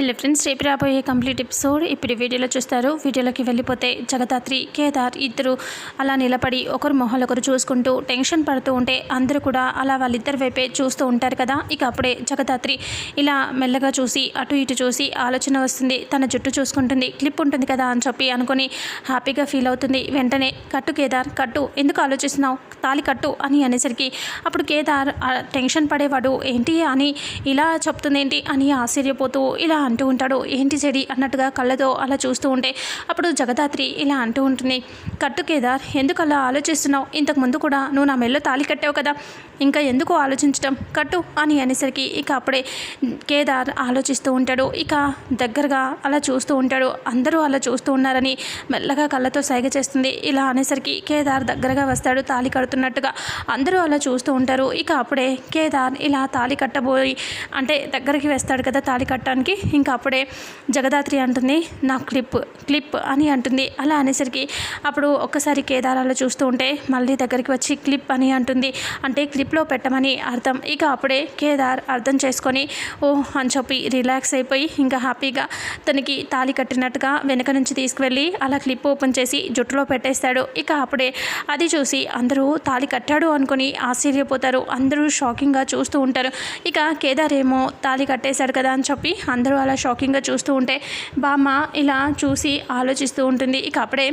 Hello friends రేపు రాబోయే complete episode ఇప్పుడు వీడియోలో చూస్తారు. వీడియోలోకి వెళ్ళిపోతే జగదాత్రి కేదార్ ఇద్దరు అలా నిలబడి ఒకరు మొహాలు ఒకరు చూసుకుంటూ టెన్షన్ పడుతూ ఉంటే అందరూ కూడా అలా వాళ్ళిద్దరి వైపే చూస్తూ ఉంటారు కదా. ఇక అప్పుడే జగదాత్రి ఇలా మెల్లగా చూసి అటు ఇటు చూసి ఆలోచన వస్తుంది. తన జుట్టు చూసుకుంటుంది. క్లిప్ ఉంటుంది కదా అని చెప్పి అనుకొని హ్యాపీగా ఫీల్ అవుతుంది. వెంటనే కట్టు కేదార్ కట్టు ఎందుకు ఆలోచిస్తున్నావు? తాలి కట్టు అని అనేసరికి అప్పుడు కేదార్ టెన్షన్ పడేవాడు ఏంటి అని ఇలా చెప్తుందేంటి అని ఆశ్చర్యపోతూ ఇలా అంటూ ఉంటాడు. ఏంటి చెడి? అన్నట్టుగా కళ్ళతో అలా చూస్తూ ఉంటే అప్పుడు జగదాత్రి ఇలా అంటూ ఉంటుంది. కట్టు కేదార్ ఎందుకు అలా ఆలోచిస్తున్నావు? ఇంతకు ముందు కూడా నువ్వు నా మెల్లో తాలి కట్టావు కదా. ఇంకా ఎందుకు ఆలోచించడం కట్టు అని అనేసరికి ఇక అప్పుడే కేదార్ ఆలోచిస్తూ ఉంటాడు. ఇక దగ్గరగా అలా చూస్తూ ఉంటాడు. అందరూ అలా చూస్తూ ఉన్నారని మెల్లగా కళ్ళతో సైగ చేస్తుంది. ఇలా అనేసరికి కేదార్ దగ్గరగా వస్తాడు తాలి కడుతున్నట్టుగా. అందరూ అలా చూస్తూ ఉంటారు. ఇక అప్పుడే కేదార్ ఇలా తాలి కట్టబోయి అంటే దగ్గరికి వేస్తాడు కదా తాలి కట్టడానికి. ఇంకా అప్పుడే జగదాత్రి అంటుంది నా క్లిప్ క్లిప్ అని అంటుంది. అలా అనేసరికి అప్పుడు ఒక్కసారి కేదారాలు చూస్తూ ఉంటే మళ్ళీ దగ్గరికి వచ్చి క్లిప్ అని అంటుంది. అంటే క్లిప్లో పెట్టమని అర్థం. ఇక అప్పుడే కేదార్ అర్థం చేసుకొని ఓ అని చెప్పి రిలాక్స్ అయిపోయి ఇంకా హ్యాపీగా తనకి తాలి కట్టినట్టుగా వెనక నుంచి తీసుకువెళ్ళి అలా క్లిప్ ఓపెన్ చేసి జుట్టులో పెట్టేస్తాడు. ఇక అప్పుడే అది చూసి అందరూ తాలి కట్టాడు అనుకుని ఆశ్చర్యపోతారు. అందరూ షాకింగ్గా చూస్తూ ఉంటారు. ఇక కేదార్ ఏమో తాలి కట్టేశాడు కదా అని చెప్పి అందరూ అలా షాకింగ్గా చూస్తూ ఉంటే బామ్మ ఇలా చూసి ఆలోచిస్తూ ఉంటుంది. ఇక అప్పుడే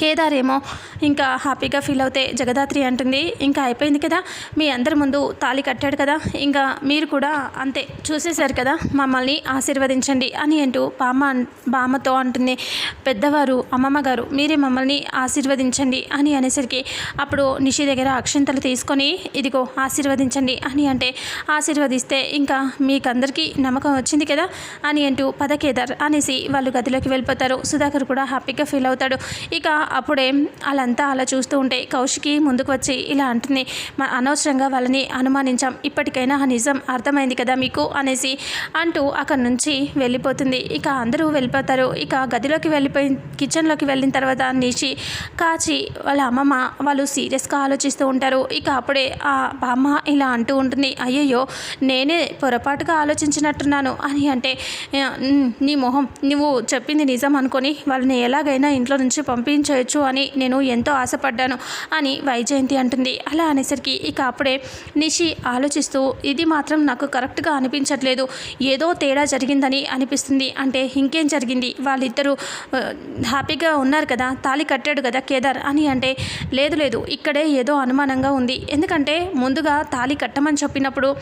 కేదార్ ఏమో ఇంకా హ్యాపీగా ఫీల్ అవుతే జగదాత్రి అంటుంది. ఇంకా అయిపోయింది కదా? మీ అందరి ముందు తాళి కట్టాడు కదా? ఇంకా మీరు కూడా అంతే చూసేశారు కదా? మమ్మల్ని ఆశీర్వదించండి అని అంటూ బామ్మ బామ్మతో అంటుంది. పెద్దవారు అమ్మమ్మ గారు మీరే మమ్మల్ని ఆశీర్వదించండి అని అనేసరికి అప్పుడు నిషి దగ్గర అక్షంతలు తీసుకొని ఇదిగో ఆశీర్వదించండి అని అంటే ఆశీర్వదిస్తే ఇంకా మీకందరికీ నమ్మకం వచ్చింది కదా? అని అంటూ పద కేదార్ అనేసి వాళ్ళు గదిలోకి వెళ్ళిపోతారు. సుధాకర్ కూడా హ్యాపీగా ఫీల్ అవుతాడు. ఇక అప్పుడే వాళ్ళంతా అలా చూస్తూ ఉంటే కౌశికి ముందుకు వచ్చి ఇలా అంటుంది మా అనవసరంగా వాళ్ళని అనుమానించాం. ఇప్పటికైనా ఆ నిజం అర్థమైంది కదా మీకు? అనేసి అంటూ అక్కడి నుంచి వెళ్ళిపోతుంది. ఇక అందరూ వెళ్ళిపోతారు. ఇక గదిలోకి వెళ్ళిపోయి కిచెన్లోకి వెళ్ళిన తర్వాత నిషి కాచి వాళ్ళ అమ్మమ్మ వాళ్ళు సీరియస్గా ఆలోచిస్తూ ఉంటారు. ఇక అప్పుడే ఆ బామ్మ ఇలా అంటూ ఉంటుంది అయ్యయ్యో నేనే పొరపాటుగా ఆలోచించినట్టున్నాను. అని అంటే నీ మొహం నువ్వు చెప్పింది నిజం అనుకొని వాళ్ళని ఎలాగైనా ఇంట్లో నుంచి చేయొచ్చు అని నేను ఎంతో ఆశపడ్డాను అని వైజయంతి అంటుంది. అలా అనేసరికి ఇక అప్పుడే నిషి ఆలోచిస్తూ ఇది మాత్రం నాకు కరెక్ట్గా అనిపించట్లేదు. ఏదో తేడా జరిగిందని అనిపిస్తుంది. అంటే ఇంకేం జరిగింది? వాళ్ళిద్దరూ హ్యాపీగా ఉన్నారు కదా. తాళి కట్టాడు కదా కేదార్ అని అంటే లేదు లేదు. ఇక్కడే ఏదో అనుమానంగా ఉంది. ఎందుకంటే ముందుగా తాళి కట్టమని చెప్పినప్పుడు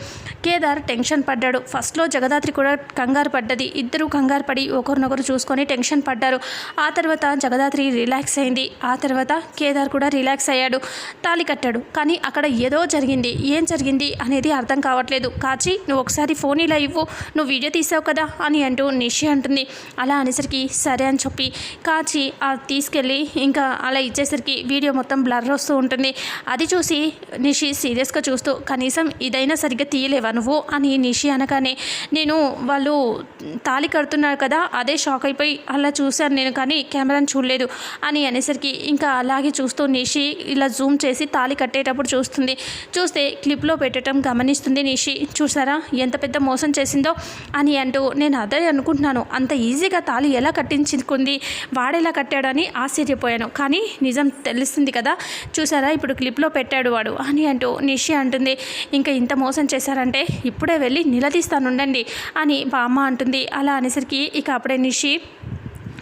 కేదార్ టెన్షన్ పడ్డాడు. ఫస్ట్లో జగదాత్రి కూడా కంగారు పడ్డది. ఇద్దరు కంగారు పడి ఒకరినొకరు చూసుకొని టెన్షన్ పడ్డారు. ఆ తర్వాత జగదాత్రి రిలాక్స్ అయింది ఆ తర్వాత కేదార్ కూడా రిలాక్స్ అయ్యాడు. తాళి కట్టాడు. కానీ అక్కడ ఏదో జరిగింది. ఏం జరిగింది అనేది అర్థం కావట్లేదు. కాచి నువ్వు ఒకసారి ఫోన్ ఇలా ఇవ్వు. నువ్వు వీడియో తీసావు కదా అని అంటూ నిషి అంటుంది. అలా అనేసరికి సరే అని చెప్పి కాచి ఆ తీసుకెళ్ళి ఇంకా అలా ఇచ్చేసరికి వీడియో మొత్తం బ్లర్ వస్తూ ఉంటుంది. అది చూసి నిషి సీరియస్గా చూస్తూ కనీసం ఇదైనా సరిగ్గా తీయలేవా నువ్వు? అని నిషి అనగానే నేను వాళ్ళు తాళి కడుతున్నారు కదా అదే షాక్ అయిపోయి అలా చూశాను నేను కానీ కెమెరాని చూడలేదు అని అనేసరికి ఇంకా అలాగే చూస్తూ నిషి ఇలా జూమ్ చేసి తాళి కట్టేటప్పుడు చూస్తుంది. చూస్తే క్లిప్లో పెట్టడం గమనిస్తుంది నిషి. చూసారా? ఎంత పెద్ద మోసం చేసిందో అని అంటూ నేను అదే అనుకుంటున్నాను. అంత ఈజీగా తాళి ఎలా కట్టించుకుంది? వాడేలా కట్టాడని ఆశ్చర్యపోయాను. కానీ నిజం తెలుస్తుంది కదా? చూసారా? ఇప్పుడు క్లిప్లో పెట్టాడు వాడు అని అంటూ నిషి అంటుంది. ఇంకా ఇంత మోసం చేశారంటే ఇప్పుడే వెళ్ళి నిలదీస్తానుండండి అని బామ్మ అంటుంది. అలా అనేసరికి ఇక అప్పుడే నిషి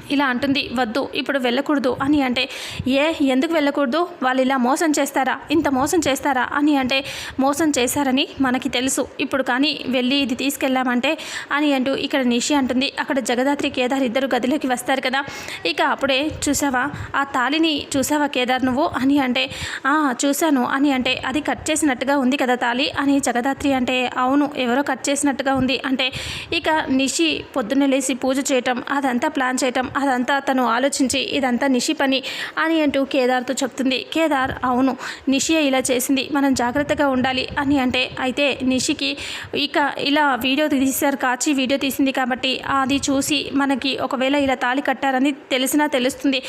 ఇలా అంటుంది వద్దు ఇప్పుడు వెళ్ళకూడదు అని అంటే ఏ ఎందుకు వెళ్ళకూడదు? వాళ్ళు ఇలా మోసం చేస్తారా? ఇంత మోసం చేస్తారా? అని అంటే మోసం చేశారని మనకి తెలుసు. ఇప్పుడు కానీ వెళ్ళి ఇది తీసుకెళ్ళామంటే అని అంటూ ఇక్కడ నిషి అంటుంది. అక్కడ జగదాత్రి కేదార్ ఇద్దరు గదిలోకి వస్తారు కదా. ఇక అప్పుడే చూసావా ఆ తాళిని చూసావా కేదార్ నువ్వు? అని అంటే "ఆ, చూశాను అని అంటే అది కట్ చేసినట్టుగా ఉంది కదా తాళి అని జగదాత్రి అంటే అవును ఎవరో కట్ చేసినట్టుగా ఉంది అంటే ఇక నిషి పొద్దున్నే లేచి పూజ చేయటం అదంతా ప్లాన్ చేయటం అదంతా తను ఆలోచించి ఇదంతా నిషి పని అని అంటూ కేదార్తో చెప్తుంది. కేదార్ అవును నిషియే ఇలా చేసింది మనం జాగ్రత్తగా ఉండాలి అని అంటే అయితే నిషికి ఇక ఇలా వీడియో తీశారు కాచి వీడియో తీసింది కాబట్టి అది చూసి మనకి ఒకవేళ ఇలా తాళి కట్టారని తెలిసినా తెలుస్తుంది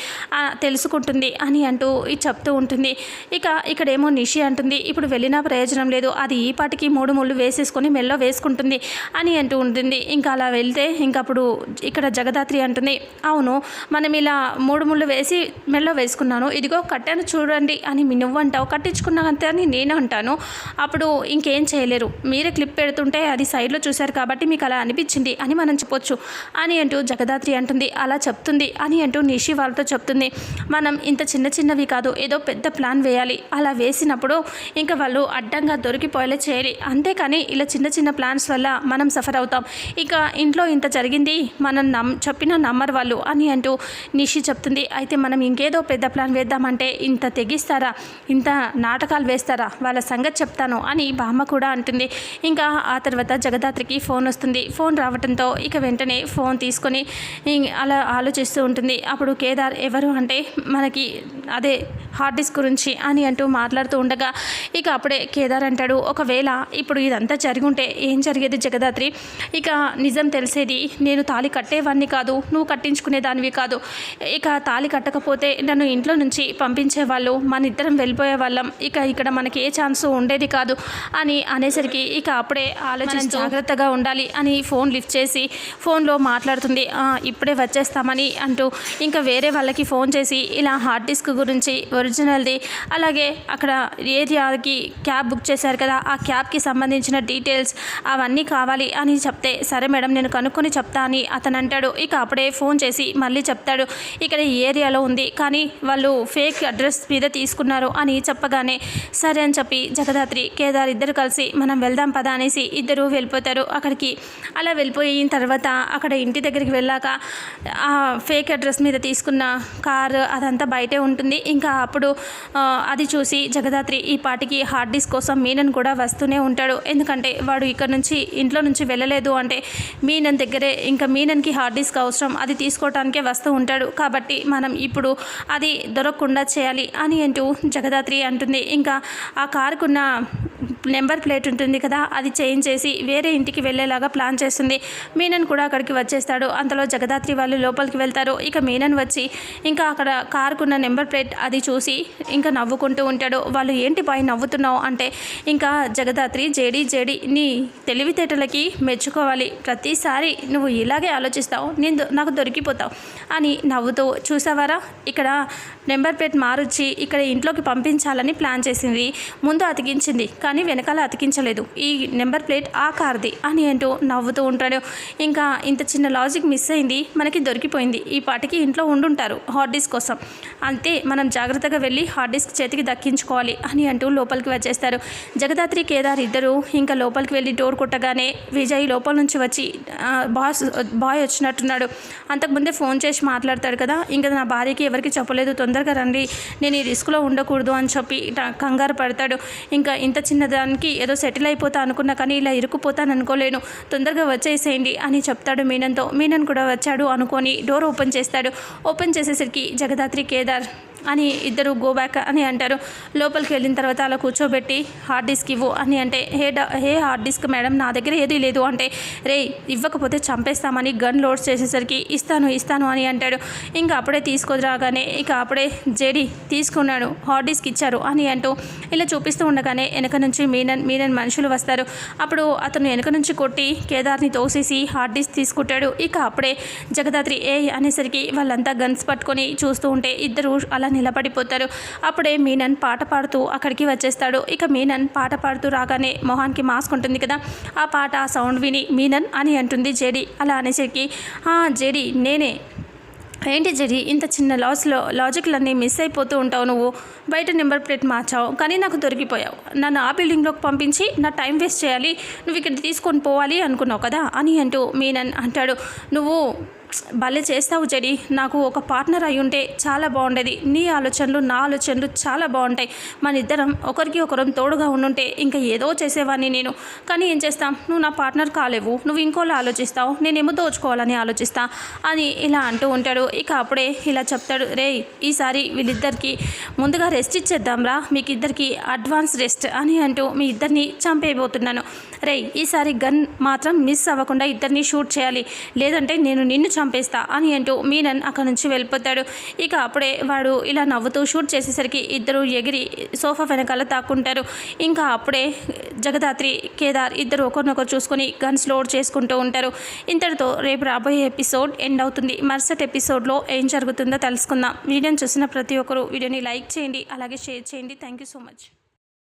తెలుసుకుంటుంది అని అంటూ ఇది చెప్తూ ఉంటుంది. ఇక ఇక్కడేమో నిషి అంటుంది ఇప్పుడు వెళ్ళినా ప్రయోజనం లేదు అది ఈ పాటికి మూడు ముళ్ళు వేసేసుకొని మెల్లో వేసుకుంటుంది అని అంటూ ఉంటుంది. ఇంకా అలా వెళ్తే ఇంకప్పుడు ఇక్కడ జగదాత్రి అంటుంది అవును అవును మనం ఇలా మూడు ముళ్ళు వేసి మెల్లో వేసుకున్నాను. ఇదిగో కట్టాను చూడండి అని మీ నువ్వు అంటావు కట్టించుకున్నానంతే అని నేను అంటాను అప్పుడు ఇంకేం చేయలేరు. మీరే క్లిప్ పెడుతుంటే అది సైడ్లో చూశారు కాబట్టి మీకు అలా అనిపించింది అని మనం చెప్పొచ్చు. అని అంటూ జగదాత్రి అంటుంది అలా చెప్తుంది అని అంటూ నిషి వాళ్ళతో చెప్తుంది. మనం ఇంత చిన్న చిన్నవి కాదు ఏదో పెద్ద ప్లాన్ వేయాలి. అలా వేసినప్పుడు ఇంకా వాళ్ళు అడ్డంగా దొరికిపోయేలా చేయాలి. అంతేకాని ఇలా చిన్న చిన్న ప్లాన్స్ వల్ల మనం సఫర్ అవుతాం. ఇక ఇంట్లో ఇంత జరిగింది మనం నమ్ చెప్పిన నమ్మరు వాళ్ళు అని అంటూ నిషి చెప్తుంది. అయితే మనం ఇంకేదో పెద్ద ప్లాన్ వేద్దామంటే ఇంత తెగిస్తారా? ఇంత నాటకాలు వేస్తారా? వాళ్ళ సంగతి చెప్తాను అని బామ్మ కూడా అంటుంది. ఇంకా ఆ తర్వాత జగదాత్రికి ఫోన్ వస్తుంది. ఫోన్ రావడంతో ఇక వెంటనే ఫోన్ తీసుకొని అలా ఆలోచిస్తూ ఉంటుంది. అప్పుడు కేదార్ ఎవరు అంటే మనకి అదే హార్డ్ డిస్క్ గురించి అని అంటూ మాట్లాడుతూ ఉండగా ఇక అప్పుడే కేదార్ అంటాడు ఒకవేళ ఇప్పుడు ఇదంతా జరుగుంటే ఏం జరిగేది జగదాత్రి? ఇక నిజం తెలిసేది నేను తాళి కట్టేవాడిని కాదు. నువ్వు కట్టించుకునే దానివి కాదు. ఇక తాళి కట్టకపోతే నన్ను ఇంట్లో నుంచి పంపించేవాళ్ళు మన ఇద్దరం వెళ్ళిపోయే వాళ్ళం. ఇక ఇక్కడ మనకి ఏ ఛాన్స్ ఉండేది కాదు అని అనేసరికి ఇక అప్పుడే ఆలోచన జాగ్రత్తగా ఉండాలి అని ఫోన్ లిఫ్ట్ చేసి ఫోన్లో మాట్లాడుతుంది. ఇప్పుడే వచ్చేస్తామని అంటూ ఇంకా వేరే వాళ్ళకి ఫోన్ చేసి ఇలా హార్డ్ డిస్క్ గురించి ఒరిజినల్ది అలాగే అక్కడ ఏరియాకి క్యాబ్ బుక్ చేశారు కదా ఆ క్యాబ్కి సంబంధించిన డీటెయిల్స్ అవన్నీ కావాలి అని చెప్తే సరే మేడం నేను కనుక్కొని చెప్తా అని అతను అంటాడు. ఇక అప్పుడే ఫోన్ చేసి మళ్ళీ చెప్తాడు ఇక్కడ ఈ ఏరియాలో ఉంది కానీ వాళ్ళు ఫేక్ అడ్రస్ మీద తీసుకున్నారు అని చెప్పగానే సరే అని చెప్పి జగదాత్రి కేదార్ ఇద్దరు కలిసి మనం వెళ్దాం పదా అనేసి ఇద్దరు వెళ్ళిపోతారు అక్కడికి. అలా వెళ్ళిపోయిన తర్వాత అక్కడ ఇంటి దగ్గరికి వెళ్ళాక ఆ ఫేక్ అడ్రస్ మీద తీసుకున్న కారు అదంతా బయటే ఉంటుంది. ఇంకా అప్పుడు అది చూసి జగదాత్రి ఈ పాటికి హార్డ్ డిస్క్ కోసం మీనన్ కూడా వస్తూనే ఉంటాడు. ఎందుకంటే వాడు ఇక్కడ నుంచి ఇంట్లో నుంచి వెళ్ళలేదు అంటే మీనన్ దగ్గరే ఇంకా మీనన్కి హార్డ్ డిస్క్ అవసరం అది తీసుకోవటం తీసుకోవటానికే వస్తూ ఉంటాడు. కాబట్టి మనం ఇప్పుడు అది దొరకకుండా చేయాలి అని అంటూ జగదాత్రి అంటుంది. ఇంకా ఆ కారుకున్న నెంబర్ ప్లేట్ ఉంటుంది కదా అది చేంజ్ చేసి వేరే ఇంటికి వెళ్ళేలాగా ప్లాన్ చేస్తుంది. మీనన్ కూడా అక్కడికి వచ్చేస్తాడు. అంతలో జగదాత్రి వాళ్ళు లోపలికి వెళ్తారు. ఇక మీనన్ వచ్చి ఇంకా అక్కడ కారుకున్న నెంబర్ ప్లేట్ అది చూసి ఇంకా నవ్వుకుంటూ ఉంటాడు. వాళ్ళు ఏంటి పై నవ్వుతున్నావు? అంటే ఇంకా జగదాత్రి జేడి జేడి నీ తెలివితేటలకి మెచ్చుకోవాలి. ప్రతిసారి నువ్వు ఇలాగే ఆలోచిస్తావు. నేను దొ- నాకు దొరికిపోతావు అని నవ్వుతూ చూసావారా? ఇక్కడ నెంబర్ ప్లేట్ మారుచ్చి ఇక్కడ ఇంట్లోకి పంపించాలని ప్లాన్ చేసింది. ముందు అతికించింది కానీ వెనకాల అతికించలేదు. ఈ నెంబర్ ప్లేట్ ఆ కార్ది అని అంటూ నవ్వుతూ ఉంటాడు. ఇంకా ఇంత చిన్న లాజిక్ మిస్ అయింది మనకి దొరికిపోయింది. ఈ పాటికి ఇంట్లో ఉండుంటారు హార్డ్ డిస్క్ కోసం. అంతే మనం జాగ్రత్తగా వెళ్ళి హార్డ్ డిస్క్ చేతికి దక్కించుకోవాలి అని అంటూ లోపలికి వచ్చేస్తారు. జగదాత్రి కేదార్ ఇద్దరు ఇంకా లోపలికి వెళ్ళి డోర్ కొట్టగానే విజయ్ లోపల నుంచి వచ్చి బాస్ బాయ్ వచ్చినట్టున్నాడు. అంతకుముందే ఫోన్ చేసి మాట్లాడతాడు కదా ఇంకా నా భార్యకి ఎవరికి చెప్పలేదు తొందర తొందరగా రండి నేను ఈ రిస్క్లో ఉండకూడదు అని చెప్పి కంగారు పడతాడు. ఇంకా ఇంత చిన్నదానికి ఏదో సెటిల్ అయిపోతా అనుకున్నా కానీ ఇలా ఇరుక్కుపోతాను అనుకోలేను. తొందరగా వచ్చేసేయండి అని చెప్తాడు మీనన్తో మీనన్ కూడా వచ్చాడు అనుకొని డోర్ ఓపెన్ చేస్తాడు. ఓపెన్ చేసేసరికి జగదాత్రి కేదార్ అని ఇద్దరు గో బ్యాక్ అని అంటారు. లోపలికి వెళ్ళిన తర్వాత అలా కూర్చోబెట్టి హార్డ్ డిస్క్ ఇవ్వు అని అంటే hey hey hard disk madam నా దగ్గర ఏదీ లేదు. అంటే రే ఇవ్వకపోతే చంపేస్తామని గన్ లోడ్స్ చేసేసరికి ఇస్తాను ఇస్తాను అని అంటాడు. ఇంకా అప్పుడే తీసుకురాగానే ఇక అప్పుడే జేడి తీసుకున్నాడు. హార్డ్ డిస్క్ ఇచ్చారు అని అంటూ ఇలా చూపిస్తూ ఉండగానే వెనక నుంచి మీనన్ మీనన్ మనుషులు వస్తారు. అప్పుడు అతను వెనక నుంచి కొట్టి కేదార్ని తోసేసి హార్డ్ డిస్క్ తీసుకుంటాడు. ఇక అప్పుడే జగదాత్రి ఏ అనేసరికి వాళ్ళంతా గన్స్ పట్టుకొని చూస్తూ ఉంటే ఇద్దరు అలా నిలబడిపోతారు. అప్పుడే మీనన్ పాట పాడుతూ అక్కడికి వచ్చేస్తాడు. ఇక మీనన్ పాట పాడుతూ రాగానే మొహానికి మాస్క్ ఉంటుంది కదా. ఆ పాట ఆ సౌండ్ విని మీనన్ అని అంటుంది జేడి. అలా అనేసరికి జేడి నేనే. ఏంటి జరి ఇంత చిన్న లాస్లో లాజిక్లన్నీ మిస్ అయిపోతూ ఉంటావు నువ్వు. బయట నెంబర్ ప్లేట్ మార్చావు కానీ నాకు దొరికిపోయావు. నన్ను ఆ బిల్డింగ్లోకి పంపించి నా టైం వేస్ట్ చేయాలి. నువ్వు ఇక్కడ తీసుకొని పోవాలి అనుకున్నావు కదా అని అంటూ మీనన్ అంటాడు. నువ్వు భలే చేస్తావు జడి. నాకు ఒక పార్ట్నర్ అయి ఉంటే చాలా బాగుండేది నీ ఆలోచనలు నా ఆలోచనలు చాలా బాగుంటాయి మన ఇద్దరం ఒకరికి ఒకరం తోడుగా ఉండుంటే ఇంకా ఏదో చేసేవాడిని నేను. కానీ ఏం చేస్తాం? నువ్వు నా పార్ట్నర్ కాలేవు. నువ్వు ఇంకోలా ఆలోచిస్తావు. నేనేమో దోచుకోవాలని ఆలోచిస్తా అని ఇలా అంటూ ఉంటాడు. ఇక అప్పుడే ఇలా చెప్తాడు. రే ఈసారి వీళ్ళిద్దరికి ముందుగా రెస్ట్ ఇచ్చేద్దాంరా. మీకు ఇద్దరికి అడ్వాన్స్ రెస్ట్ అని అంటూ మీ ఇద్దరిని చంపేయబోతున్నాను. రే ఈసారి గన్ మాత్రం మిస్ అవ్వకుండా ఇద్దరిని షూట్ చేయాలి. లేదంటే నేను నిన్ను చంపేస్తా అని అంటూ మీనన్ అక్కడ నుంచి వెళ్ళిపోతాడు. ఇక అప్పుడే వాడు ఇలా నవ్వుతూ షూట్ చేసేసరికి ఇద్దరు ఎగిరి సోఫా వెనకాల తాక్కుంటారు ఇంకా అప్పుడే జగదాత్రి కేదార్ ఇద్దరు ఒకరినొకరు చూసుకొని గన్స్ లోడ్ చేసుకుంటూ ఉంటారు. ఇంతటితో రేపు రాబోయే ఎపిసోడ్ ఎండ్ అవుతుంది. మరుసటి ఎపిసోడ్లో ఏం జరుగుతుందో తెలుసుకుందాం. వీడియోని చూసిన ప్రతి ఒక్కరు వీడియోని లైక్ చేయండి అలాగే షేర్ చేయండి. Thank you so much.